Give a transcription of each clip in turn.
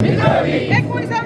एकोणीसावे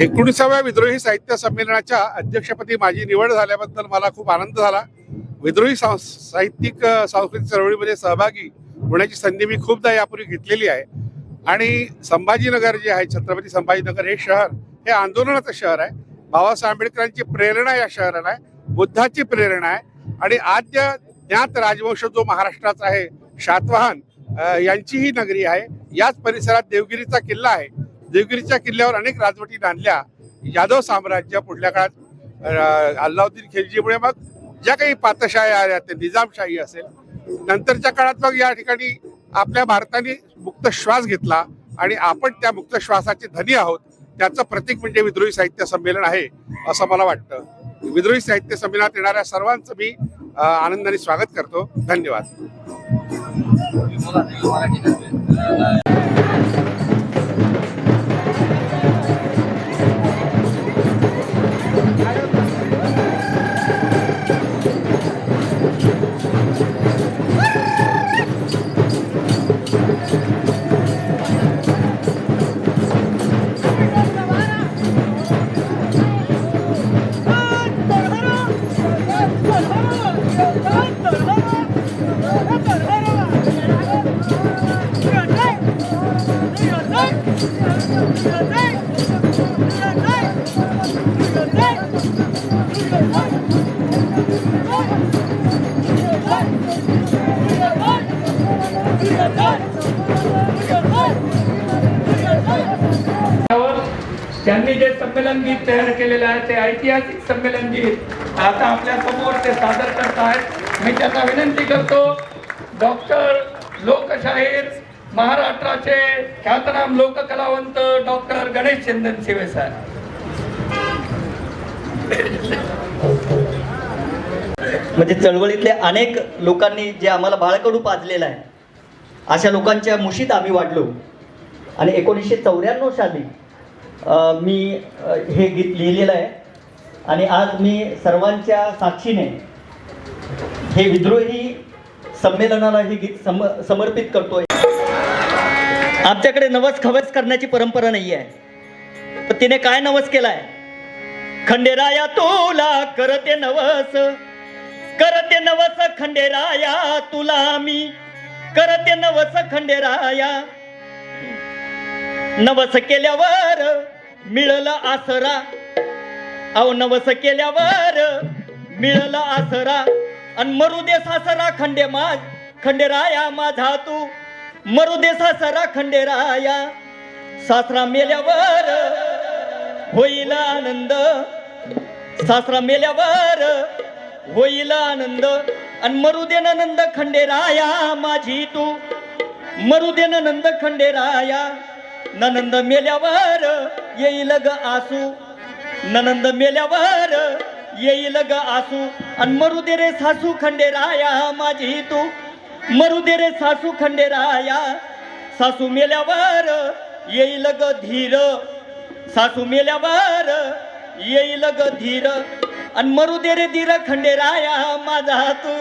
एकोणीसाव्या विद्रोही साहित्य संमेलनाच्या अध्यक्षपदी माझी निवड झाल्याबद्दल मला खूप आनंद झाला. विद्रोही सांस- साहित्यिक सांस्कृतिक चळवळीमध्ये सहभागी होण्याची संधी मी खूपदा यापूर्वी घेतलेली आहे. आणि संभाजीनगर जे आहे छत्रपती संभाजीनगर हे शहर हे आंदोलनाचं शहर आहे. बाबासाहेब आंबेडकरांची प्रेरणा या शहराला आहे. बुद्धाची प्रेरणा आहे. आणि आद्य ज्ञात राजवंश जो महाराष्ट्राचा आहे शातवाहन यांचीही यांची ही नगरी आहे. याच परिसरात देवगिरीचा किल्ला आहे. देवगिरीच्या किल्ल्यावर अनेक राजवटी बांधल्या यादव साम्राज्य पुढल्या काळात अल्लाउद्दीन खिलजीमुळे मग ज्या काही पातशाही आल्या त्या निजामशाही असेल. नंतरच्या काळात मग या ठिकाणी आपल्या भारताने मुक्त श्वास घेतला आणि आपण त्या मुक्त श्वासाचे धनी आहोत. त्याचं प्रतीक म्हणजे विद्रोही साहित्य संमेलन आहे असं मला वाटतं. विद्रोही साहित्य संमेलनात येणाऱ्या सर्वांचं मी आनंदाने स्वागत करतो. धन्यवाद. त्यांनी जे संमेलन गीत तयार केलेलं आहे ते ऐतिहासिक संमेलन गीत आता आपल्यासमोर ते सादर करत आहेत. मी त्यांना विनंती करतो डॉक्टर लोकशाहीर महाराष्ट्राचे ख्यातनाम लोककलावंत डॉक्टर गणेश चंदन शिवे साहेब. म्हणजे चळवळीतल्या अनेक लोकांनी जे आम्हाला बाळकडू पाजलेलं आहे अशा लोकांच्या मुशीत आम्ही वाढलो. आणि एकोणीसशे चौऱ्याण्णव साली मी हे गीत लिहिलेलं आहे. आणि आज मी सर्वांच्या साक्षीने हे विद्रोही संमेलनाला हे गीत सम समर्पित करतोय. आमच्याकडे नवस खवस करण्याची परंपरा नाही आहे तिने काय नवस केलाय? खंडेराया तोला करते नवस. करते नवस खंडेराया तुला मी. करते नवस खंडेराया. नवस केल्यावर मिळलं आसरा. अहो नवस केल्यावर मिळलं आसरा. आणि मरू दे सासरा खंडे माझ खंडेराया माझा तू. मरू दे सासरा खंडेराया. सासरा मेल्यावर होईल आनंद. सासरा मेल्यावर होईल आनंद आणि मरुदेन नंद खंडेराया माझी तू. मरुदेन नंद खंडेराया ननंद मेल्यावर येईल ग आसू. ननंद मेल्यावर येईल ग आसू. आणि मरुदे रे सासू खंडेराया माझी तू. मरुदे रे सासू खंडेराया सासू मेल्यावर येईल ग धीर. सासू मेल्यावर येईल ग धीर. आणि मरू दे रे धीर खंडेराया माझा तू.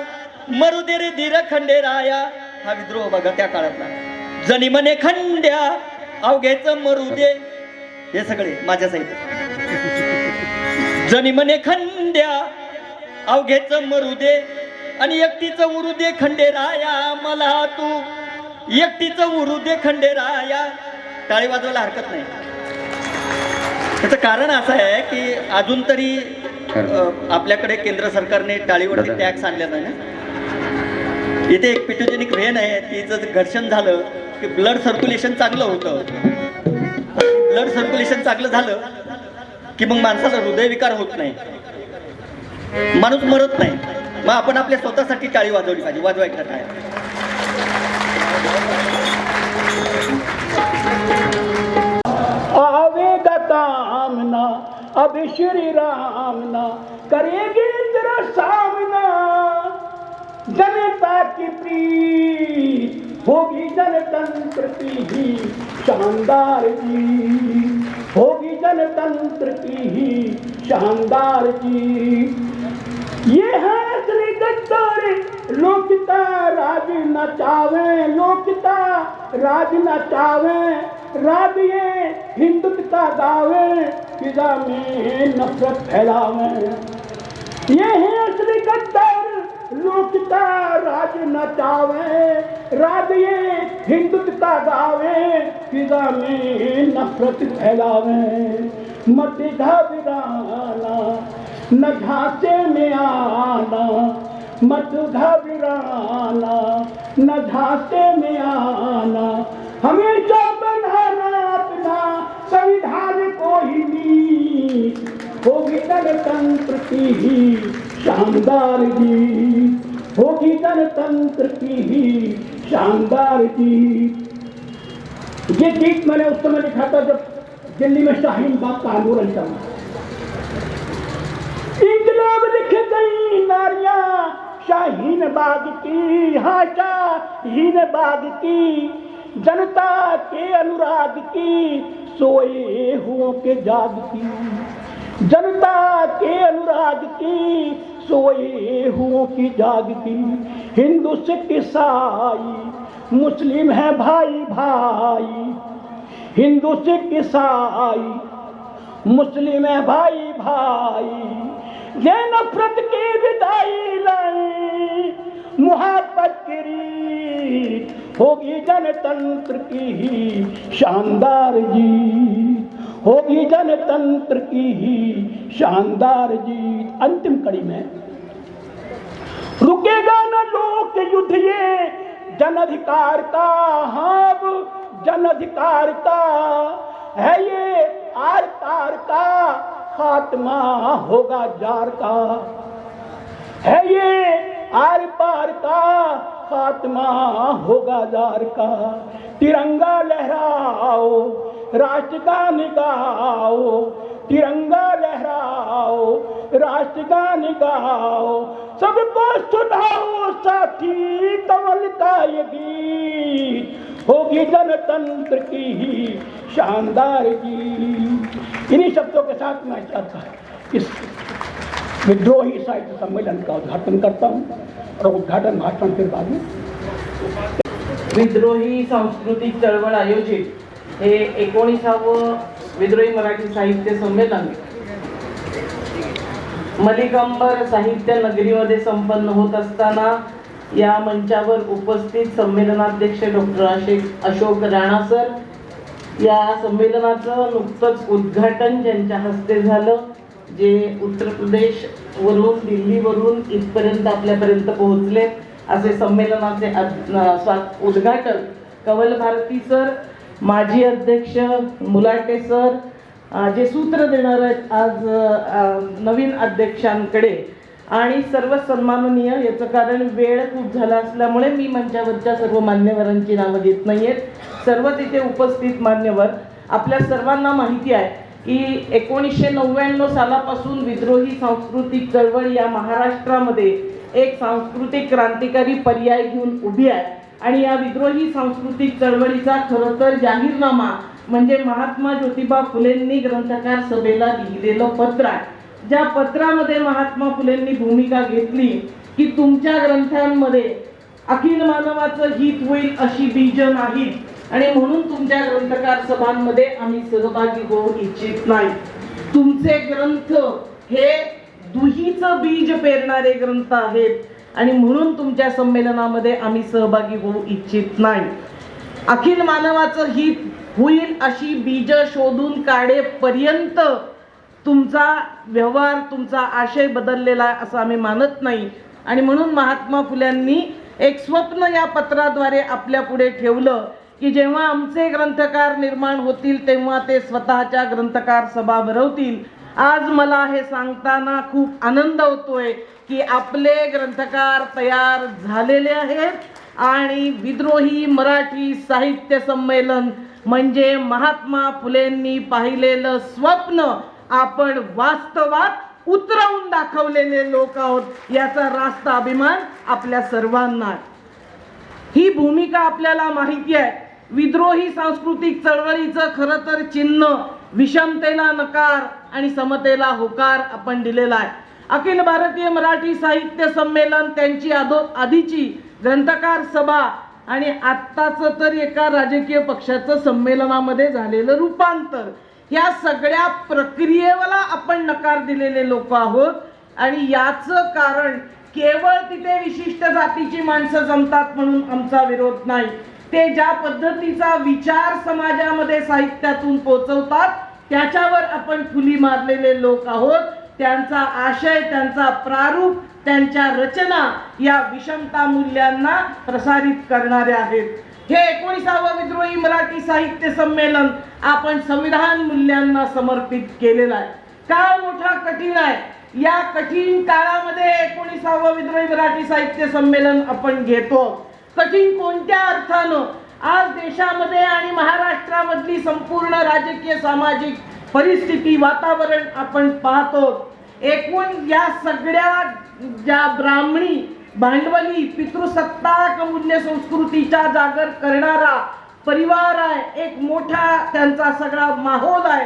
मरू दे रे धीर खंडेराया. हा विद्रोह बघा त्या काळातला. जनी म्हणे खंड्या अवघ्याच मरू दे. हे सगळे माझ्या साहित्य जनी म्हणे खंड्या अवघ्याच मरू दे. आणि एकटीच उरू दे खंडेराया मला तू. एकटीच उरू दे खंडेराया. टाळी वाजवायला हरकत नाही. त्याचं कारण असं आहे की अजून तरी आपल्याकडे केंद्र सरकारने टाळीवरती टॅक्स आणला नाही ना? इथे एक पिटोजेनिक व्हेन आहे तिचं घर्षण झालं की ब्लड सर्क्युलेशन चांगलं होतं. ब्लड सर्क्युलेशन चांगलं झालं की मग माणसाला हृदयविकार होत नाही. माणूस मरत नाही. मग आपण आपल्या स्वतःसाठी टाळी वाजवली पाहिजे. वाजवायचं काय आवेगा कामना अब श्री राम ना तेरा सामना। जनता की प्रीत होगी जनतंत्र की ही शानदार जी होगी जनतंत्र की ही शानदार जी ये है श्री गद्दारी लोकता राज नचावे लोकता राज नचावे राज ये हिंदुत्वता गावे फिजा में नफरत फैलावे। ये है असली गद्दार लोकता राज नचावे राज ये हिंदुत्वता गावे फिजा में नफरत फैलावे। मत घबराना न झांसे में आना। मत घबराना न झांसे में आना। हमेशा संविधान को ही होगी गणतंत्र की ही शानदार जीत होगी गणतंत्र की ही शानदार जीत ये गीत मैंने उस समय लिखा था जब दिल्ली में शाहीन बाग का आंदोलन चला. इंकलाब लिख गई नारियां शाहीन बाग की हाँ शाहीन बाग की जनता के अनुराग की सोए हुओं के जाग की, जनता के अनुराग की, सोए हुओं की जाग की। हिंदू सिख ईसाई मुस्लिम है भाई भाई। हिंदू सिख ईसाई मुस्लिम है भाई भाई। ये नफरत की विदाई लाई, मुहब्बत की होगी जनतंत्र की ही शानदार जीत होगी जनतंत्र की ही शानदार जीत अंतिम कड़ी में, रुकेगा न लोक युद्ध ये जन अधिकार का हाँ जन अधिकार का है ये आर पार का खात्मा होगा जार का। है ये आर पार का खात्मा होगा जार का। तिरंगा लहराओ राष्ट्रगान गाओ तिरंगा लहराओ राष्ट्रगान गाओ सबको सुनाओ साथी, कमल का ये गीत। होगी जनतंत्र की ही शानदार गीत। इन्हीं शब्दों के साथ मैं चाहता इस विद्रोही साहित्य सम्मेलन का उद्घाटन करता हूँ और उद्घाटन भाषण फिर बाद में। विद्रोही सांस्कृतिक चळवळ आयोजित हे एकोणीसावं विद्रोही मराठी साहित्य संमेलन मलिकांबर साहित्य नगरीमध्ये संपन्न होत असताना या मंचावर उपस्थित संमेलनाध्यक्ष डॉक्टर अशोक राणा सर. या संमेलनाचं नुकतंच उद्घाटन ज्यांच्या हस्ते झालं. जे उत्तर प्रदेश वरून दिल्लीवरून इथपर्यंत आपल्यापर्यंत पोहोचले असे संमेलनाचे अद- स्वा- उद्घाटक कवल भारती सर माजी अध्यक्ष मुलाटे सर जे सूत्र देणार आहेत आज नवीन अध्यक्षांकडे. आणि सर्व सन्माननीय याचं कारण वेळ खूप झाला असल्यामुळे मी मंचावरच्या सर्व मान्यवरांची नावं घेत आहेत सर्व तिथे उपस्थित मान्यवर आपल्या सर्वांना माहिती आहे की एकोणीसशे नव्याण्णव सालापासून विद्रोही सांस्कृतिक चळवळ या महाराष्ट्रामध्ये एक सांस्कृतिक क्रांतिकारी पर्याय घेऊन उभी आहे. आणि या विद्रोही सांस्कृतिक चळवळीचा खरं तर जाहीरनामा म्हणजे महात्मा ज्योतिबा फुलेंनी ग्रंथकार सभेला लिहिलेलं पत्र आहे. ज्या पत्रामध्ये महात्मा फुलेंनी भूमिका घेतली की तुमच्या ग्रंथांमध्ये अखिल मानवाचं हित होईल अशी बीज नाहीत. आणि म्हणून तुमच्या ग्रंथकार सभांमध्ये आम्ही सहभागी होऊ इच्छित नाही. तुमचे ग्रंथ हे दुहीचं बीज पेरणारे ग्रंथ आहेत. आणि म्हणून तुमच्या संमेलनामध्ये आम्ही सहभागी होऊ इच्छित नाही. अखिल मानवाचं हित होईल अशी बीज शोधून काढेपर्यंत तुमचा व्यवहार तुमचा आशय बदललेला आहे असं आम्ही मानत नाही. आणि म्हणून महात्मा फुल्यांनी एक स्वप्न या पत्राद्वारे आपल्या पुढे ठेवलं. की जेव्हा आमचे ग्रंथकार निर्माण होतील तेव्हा ते स्वतःच्या ग्रंथकार सभा भरवतील. आज मला हे सांगताना खूप आनंद होतोय की आपले ग्रंथकार तयार झालेले आहेत आणि विद्रोही मराठी साहित्य संमेलन म्हणजे महात्मा फुलेंनी पाहिलेलं स्वप्न आपण वास्तवात उतरवून दाखवलेले लोक आहोत याचा रास्त अभिमान आपल्या सर्वांना ही भूमिका आपल्याला माहिती आहे. विद्रोही सांस्कृतिक चळवळीचं खरं तर चिन्ह विषमतेला नकार आणि समतेला होकार आपण दिलेला आहे. अखिल भारतीय मराठी साहित्य संमेलन त्यांची आदो आधीची ग्रंथकार सभा आणि आत्ताचं तर एका राजकीय पक्षाचं संमेलनामध्ये झालेलं रूपांतर. या सगळ्या प्रक्रियेला आपण नकार दिलेले लोक आहोत आणि याचं कारण केवळ तिथे विशिष्ट जातीची माणसं जमतात म्हणून आमचा विरोध नाही. ते ज्या पद्धतीचा विचार समाजामध्ये साहित्यातून पोचवतात त्याच्यावर आपण फुली मारलेले लोक आहोत. त्यांचा आशय त्यांचा प्रारूप त्यांच्या रचना या विषमता मूल्यांना प्रसारित करणारे आहेत. हे एकोणीसावं विद्रोही मराठी साहित्य संमेलन आपण संविधान मूल्यांना समर्पित केलेलं आहे. काळ मोठा कठीण आहे? या कठीण काळामध्ये एकोणीसावं विद्रोही मराठी साहित्य संमेलन आपण घेतो. कठीण कोणत्या अर्थानं आज देशामध्ये आणि महाराष्ट्रामधली संपूर्ण राजकीय सामाजिक परिस्थिती वातावरण आपण पाहतो. एकूण या सगळ्या ज्या ब्राह्मणी भांडवली पितृसत्ताक मूल्य संस्कृतीचा जागर करणारा परिवार आहे एक मोठा त्यांचा सगळा माहोल आहे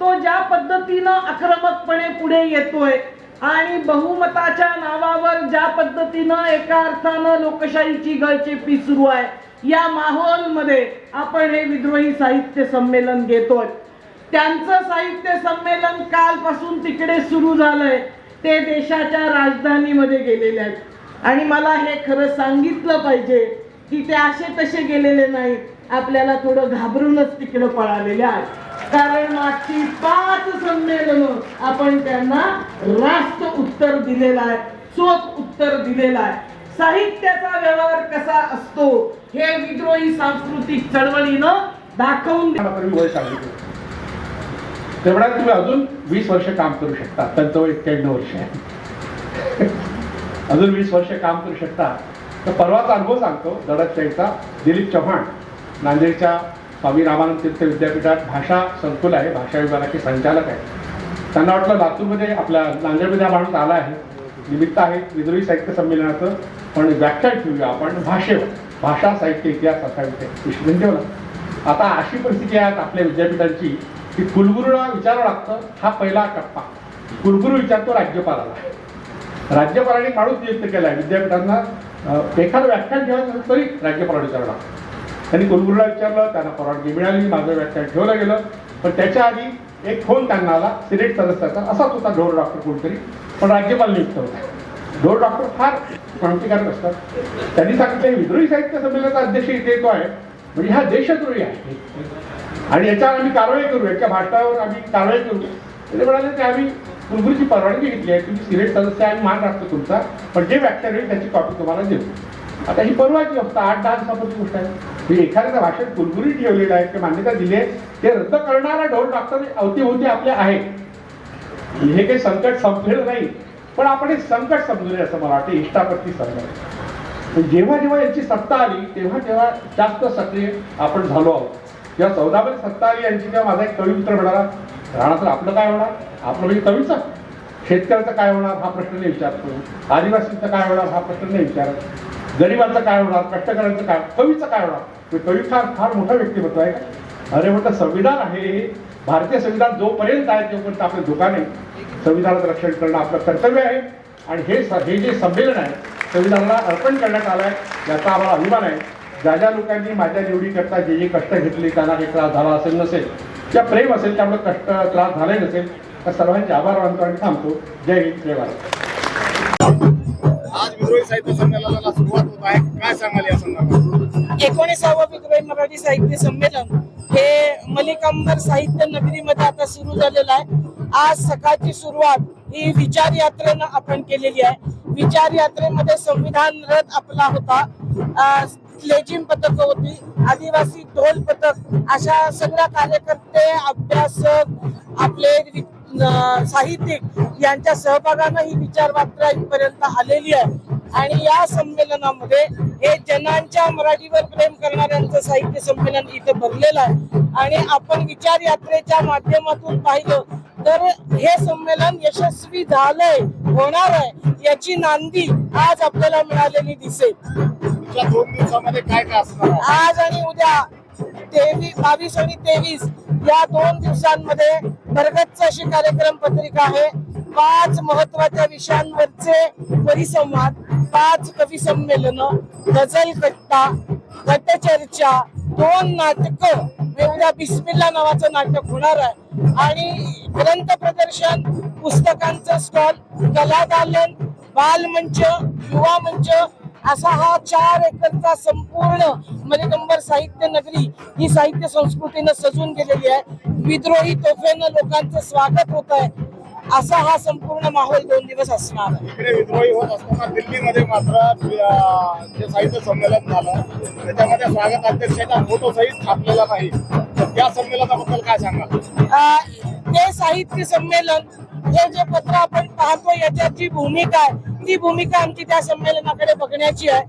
तो ज्या पद्धतीनं आक्रमकपणे पुढे येतोय आणि बहुमताच्या नावावर ज्या पद्धतीनं एका अर्थानं लोकशाहीची गळचेपी सुरू आहे या माहोलमध्ये आपण हे विद्रोही साहित्य संमेलन घेतोय. त्यांचं साहित्य संमेलन कालपासून तिकडे सुरू झालंय. ते देशाच्या राजधानीमध्ये गेलेले आहेत. आणि मला हे खरं सांगितलं पाहिजे की ते असे तसे गेलेले नाहीत. आपल्याला थोडं घाबरूनच तिकडं पळालेले आहेत. कारण मागची पाच संमेलन आपण त्यांना रास्त उत्तर दिलेलं आहे चोख उत्तर दिलेलं आहे. साहित्याचा व्यवहार कसा असतो हे विद्रोही सांस्कृतिक चळवळीनं दाखवून वय सांगितलं. तेवढ्यात तुम्ही अजून वीस वर्ष काम करू शकता. त्यांचं वय एक्क्याण्णव वर्ष आहे. अजून वीस वर्ष काम करू शकता. तर परवाचा अनुभव सांगतो दडपशाहीचा दिलीप चव्हाण नांदेडच्या स्वामी रामानंद तीर्थ विद्यापीठात भाषा संकुल आहे भाषा विभागाचे संचालक आहे. त्यांना वाटलं लातूरमध्ये आपल्या नांदेडमध्ये माणूस आला आहे. निमित्त आहे विद्रोही साहित्य संमेलनाचं पण व्याख्यान ठेवूया आपण भाषेवर. भाषा साहित्य इतिहास असा विषय विश्लेषण ठेवला. आता अशी परिस्थिती आहे आपल्या विद्यापीठांची की कुलगुरूला विचारावं लागतं हा पहिला टप्पा. कुलगुरू विचारतो राज्यपालाला. राज्यपालाने माणूस नियुक्त केला आहे विद्यापीठांना एखादं व्याख्यान ठेवायचं तरी राज्यपालाला विचारावं लागतं. त्यांनी कुलगुरूला विचारलं त्यांना परवानगी मिळाली माझं व्याख्यान ठेवलं गेलं. पण त्याच्या आधी एक फोन त्यांना आला सिनेट सदस्याचा असाच होता ढोर डॉक्टर कोणतरी पण राज्यपाल नियुक्त होता. ढोर डॉक्टर फार क्रांतिकारक असतात. त्यांनी सांगितलं हे विद्रोही साहित्य संमेलनाचा अध्यक्ष इथे येतो आहे म्हणजे हा देशद्रोही आहे. आणि याच्यावर आम्ही कारवाई करू याच्या भाषणावर आम्ही कारवाई करू. ते म्हणाले की आम्ही कुलगुरूची परवानगी घेतली आहे तुम्ही सिनेट सदस्य आहे मान राखतो तुमचा पण जे व्याख्यान होईल त्याची कॉपी तुम्हाला देऊ. आता ही परवाची फक्त आठ दहा दिवसापूर्वी गोष्ट आहे. म्हणजे एखाद्या भाषेत कुलगुरी ठेवलेलं आहे ते मान्यता दिली आहे. ते रद्द करणारा ढोल डॉक्टर अवतीभोवती आपले आहे. हे काही संकट संपलेलं नाही. पण आपण हे संकट समजले असं मला वाटतं इष्टापत्ती संकट. जेव्हा जेव्हा यांची सत्ता आली तेव्हा तेव्हा जास्त सक्रिय आपण झालो आहोत. जेव्हा चौदामध्ये सत्ता आली यांची तेव्हा माझा एक कवी मित्र म्हणाला राणा तर आपलं काय होणार? आपलं म्हणजे कवीचं. शेतकऱ्याचं काय होणार? हा प्रश्न नाही विचारतो आदिवासींचं काय होणार? हा प्रश्न नाही विचारत. गरिबांचं काय होणार कष्टकऱ्यांचं काय कवीचं काय होणार? कवी फार फार मोठा व्यक्तिमत्व आहे का? अरे म्हटलं संविधान आहे. भारतीय संविधान जोपर्यंत आहे तोपर्यंत आपलं धोका नाही संविधानाचं रक्षण करणं आपलं कर्तव्य आहे. आणि हे स- हे जे संमेलन आहे संविधानाला अर्पण करण्यात आलं आहे याचा आम्हाला अभिमान आहे. ज्या ज्या लोकांनी माझ्या निवडीकरता जे जे कष्ट घेतले त्यांना हे त्रास झाला असेल नसेल किंवा प्रेम असेल त्यामुळे कष्ट त्रास झाले नसेल तर सर्वांचे आभार मानतो आणि थांबतो. जय हिंद जय भारत. विद्रोही साहित्य संमेलनाला सुरुवात होत आहे. काय सांगाल या संदर्भात? एकोणीसावं विद्रोही मराठी साहित्य संमेलन हे मलिकांबर साहित्य नगरीमध्ये आता सुरू झालेलं आहे. आज सकाळची सुरुवात ही विचार यात्रेनं आपण केलेली आहे. विचार यात्रेमध्ये संविधान रथ आपला होता. अं, लेझिम पथक होती आदिवासी ढोल पथक अशा सगळ्या कार्यकर्ते अभ्यासक आपले साहित्यिक यांच्या सहभागानं ही विचार यात्रा इथपर्यंत आलेली आहे. आणि या संमेलनामध्ये हे जनांच्या मराठीवर प्रेम करणाऱ्यांचं साहित्य संमेलन इथं भरलेलं आहे. आणि आपण विचार यात्रेच्या माध्यमातून पाहिलं तर हे संमेलन यशस्वी झालंय होणार आहे याची नांदी आज आपल्याला मिळालेली दिसेल. दोन दिवसामध्ये काय काय असणार आज आणि उद्या तेवीस बावीस आणि तेवीस या दोन दिवसांमध्ये भरगच्च अशी कार्यक्रम पत्रिका आहे. पाच महत्त्वाच्या विषयांवरचे परिसंवाद पाच कवी संमेलन गझल कट्टा गटचर्चा दोन नाटक उद्या बिस्मिल्ला नावाचं नाटक होणार आहे. आणि ग्रंथ प्रदर्शन पुस्तकांचं स्टॉल कला दालन बालमंच युवा मंच असा हा चार एकरचा संपूर्ण मलिकंबर साहित्य नगरी ही साहित्य संस्कृतीनं सजून गेलेली आहे. विद्रोही तोफेनं लोकांचं स्वागत होत आहे. असा हा संपूर्ण माहोल दोन दिवस असणार आहे. इकडे विद्रोही होत असताना दिल्लीमध्ये मात्र जे साहित्य संमेलन झालं त्याच्यामध्ये स्वागत अध्यक्षाच्या फोटो सहित छापलेला नाही. तर त्या संमेलनाबद्दल काय सांगाल? अ, ते साहित्य संमेलन हे जे पत्र आपण पाहतो याच्यात जी भूमिका आहे ती भूमिका आमची त्या संमेलनाकडे बघण्याची आहे.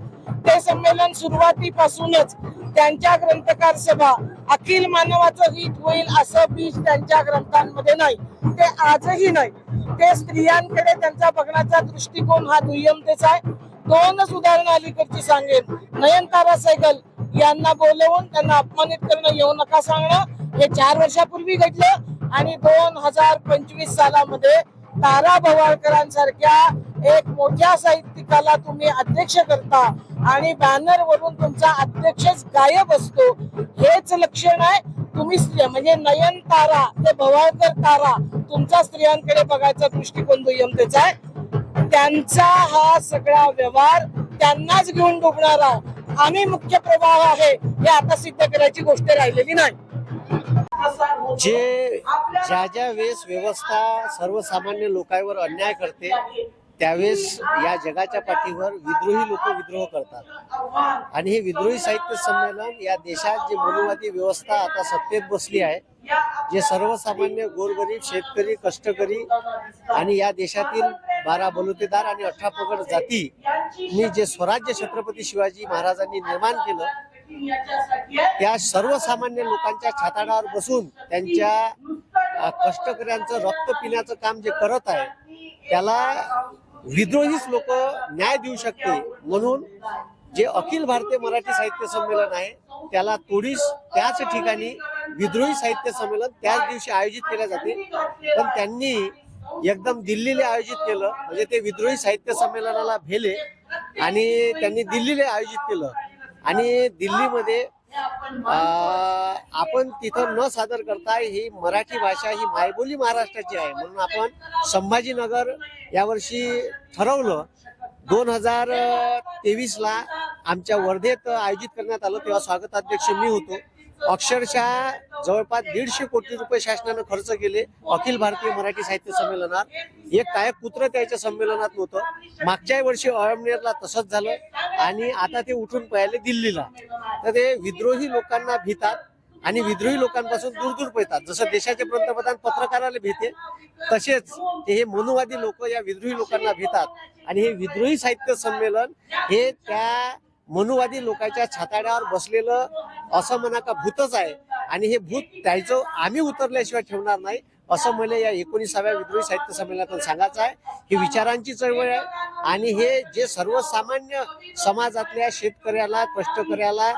ते संमेलन सुरुवातीपासूनच त्यांच्या ग्रंथकार सभा अखिल मानवाचं हित होईल असं बीज त्यांच्या ग्रंथांमध्ये नाही. ते आजही नाही. ते स्त्रियांकडे त्यांचा बघण्याचा दृष्टिकोन हा दुय्यमतेचा आहे. दोनच उदाहरणं अलीकडची सांगेन. नयनतारा सैगल यांना बोलवून त्यांना अपमानित करणं येऊ नका सांगणं. हे चार वर्षापूर्वी घडलं आणि दोन हजार पंचवीस सालामध्ये तारा भवाळकरांसारख्या एक मोठ्या साहित्यिकाला तुम्ही अध्यक्ष करता आणि बॅनर वरून तुमचा अध्यक्षच गायब असतो हेच लक्षण आहे. तुम्ही स्त्रिया म्हणजे नयन तारा ते भवाळकर तारा तुमचा स्त्रियांकडे बघायचा दृष्टिकोन दुय्यमतेचा आहे. त्यांचा हा सगळा व्यवहार त्यांनाच घेऊन डुबणारा आम्ही मुख्य प्रभाव आहे हे आता सिद्ध करायची गोष्ट राहिलेली नाही. जे ज्या ज्या वेळेस व्यवस्था सर्वसामान्य लोकांवर अन्याय करते त्यावेळेस या जगाच्या पाठीवर विद्रोही लोक विद्रोह करतात. आणि हे विद्रोही साहित्य संमेलन या देशात जी मनुवादी व्यवस्था आता सत्तेत बसली आहे जे सर्वसामान्य गोरगरीब शेतकरी कष्टकरी आणि या देशातील बारा बलुतेदार आणि अठरा पगड जाती नी जे स्वराज्य छत्रपती शिवाजी महाराजांनी निर्माण केलं त्या सर्वसामान्य लोकांच्या छाताडावर बसून त्यांच्या कष्टकऱ्यांचं रक्त पिण्याचं काम जे करत आहे त्याला विद्रोहीच लोक न्याय देऊ शकते म्हणून जे अखिल भारतीय मराठी साहित्य संमेलन आहे त्याला तोडीस त्याच ठिकाणी विद्रोही साहित्य संमेलन त्याच दिवशी आयोजित केले जाते. पण त्यांनी एकदम दिल्लीला आयोजित केलं म्हणजे ते विद्रोही साहित्य संमेलनाला भेले आणि त्यांनी दिल्लीला आयोजित केलं. आणि दिल्लीमध्ये आपण तिथं न सादर करता ही मराठी भाषा ही मायबोली महाराष्ट्राची आहे. म्हणून आपण संभाजीनगर यावर्षी ठरवलं. दोन हजार तेवीस ला आमच्या वर्धेत आयोजित करण्यात आलं तेव्हा स्वागताध्यक्ष मी होतो. अक्षरशः जवळपास दीडशे कोटी रुपये शासनानं खर्च केले. अखिल भारतीय मराठी साहित्य संमेलनात. एक काय कुत्र त्याच्या संमेलनात नव्हतं. मागच्या वर्षी अळमनेरला तसंच झालं. आणि आता ते उठून पळाले दिल्लीला. तर ते विद्रोही लोकांना भीतात आणि विद्रोही लोकांपासून दूर दूर पळतात. जसं देशाचे पंतप्रधान पत्रकाराला भीते तसेच ते हे मनुवादी लोक या विद्रोही लोकांना भीतात. आणि हे विद्रोही साहित्य संमेलन हे त्या मनुवादी लोकांच्या छाताड्यावर बसलेलं असं म्हणा का भूतच आहे. आणि हे भूत त्याचं आम्ही उतरल्याशिवाय ठेवणार नाही असं मला या एकोणीसाव्या विद्रोही साहित्य संमेलनातून सांगायचं आहे. ही विचारांची चळवळ आहे. आणि हे जे सर्वसामान्य समाजातल्या शेतकऱ्याला कष्टकऱ्याला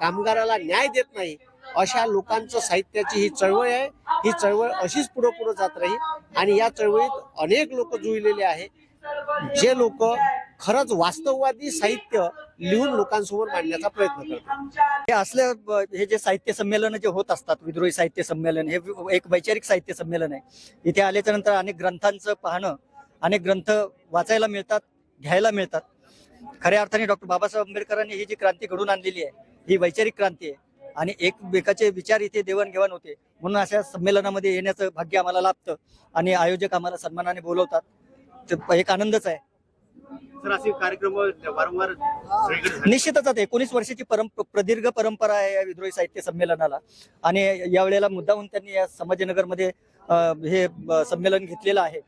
कामगाराला न्याय देत नाही अशा लोकांचं साहित्याची ही चळवळ आहे. ही चळवळ अशीच पुढे पुढे जात राहील. आणि या चळवळीत अनेक लोक जुळलेले आहे. जे लोक खरंच वास्तववादी साहित्य लिहून लोकांसमोर मांडण्याचा प्रयत्न करतो हे असल्या हे जे साहित्य संमेलन जे होत असतात विद्रोही साहित्य संमेलन हे एक वैचारिक साहित्य संमेलन आहे. इथे आल्याच्यानंतर अनेक ग्रंथांचं पाहणं अनेक ग्रंथ वाचायला मिळतात घ्यायला मिळतात. खऱ्या अर्थाने डॉक्टर बाबासाहेब आंबेडकरांनी ही जी क्रांती घडून आणलेली आहे ही वैचारिक क्रांती आहे. आणि एकमेकाचे विचार इथे देवाणघेवाण होते. म्हणून अशा संमेलनामध्ये येण्याचं भाग्य आम्हाला लाभतं आणि आयोजक आम्हाला सन्मानाने बोलवतात. ते एक आनंदच आहे. सर असे कार्यक्रम वारंवार निश्चितच आता एकोणीस वर्षाची परंप प्रदीर्घ परंपरा आहे या विद्रोही साहित्य संमेलनाला. आणि यावेळेला मुद्दाहून त्यांनी या संभाजीनगरमध्ये हे संमेलन घेतलेलं आहे.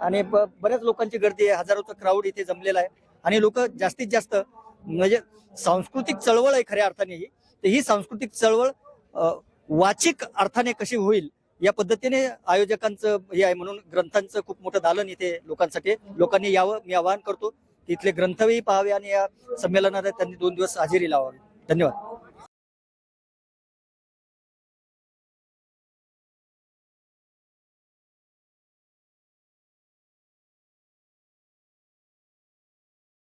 आणि बऱ्याच लोकांची गर्दी आहे. हजारोचं क्राऊड इथे जमलेला आहे. आणि लोक जास्तीत जास्त म्हणजे सांस्कृतिक चळवळ आहे खऱ्या अर्थाने ही. तर ही सांस्कृतिक चळवळ वाचिक अर्थाने कशी होईल या पद्धतीने आयोजकांचं हे आहे म्हणून ग्रंथांचं खूप मोठं दालन इथे लोकांसाठी. लोकांनी यावं मी आवाहन करतो तिथले ग्रंथही पाहावे आणि या संमेलनाला त्यांनी दोन दिवस हजेरी लावावी. धन्यवाद.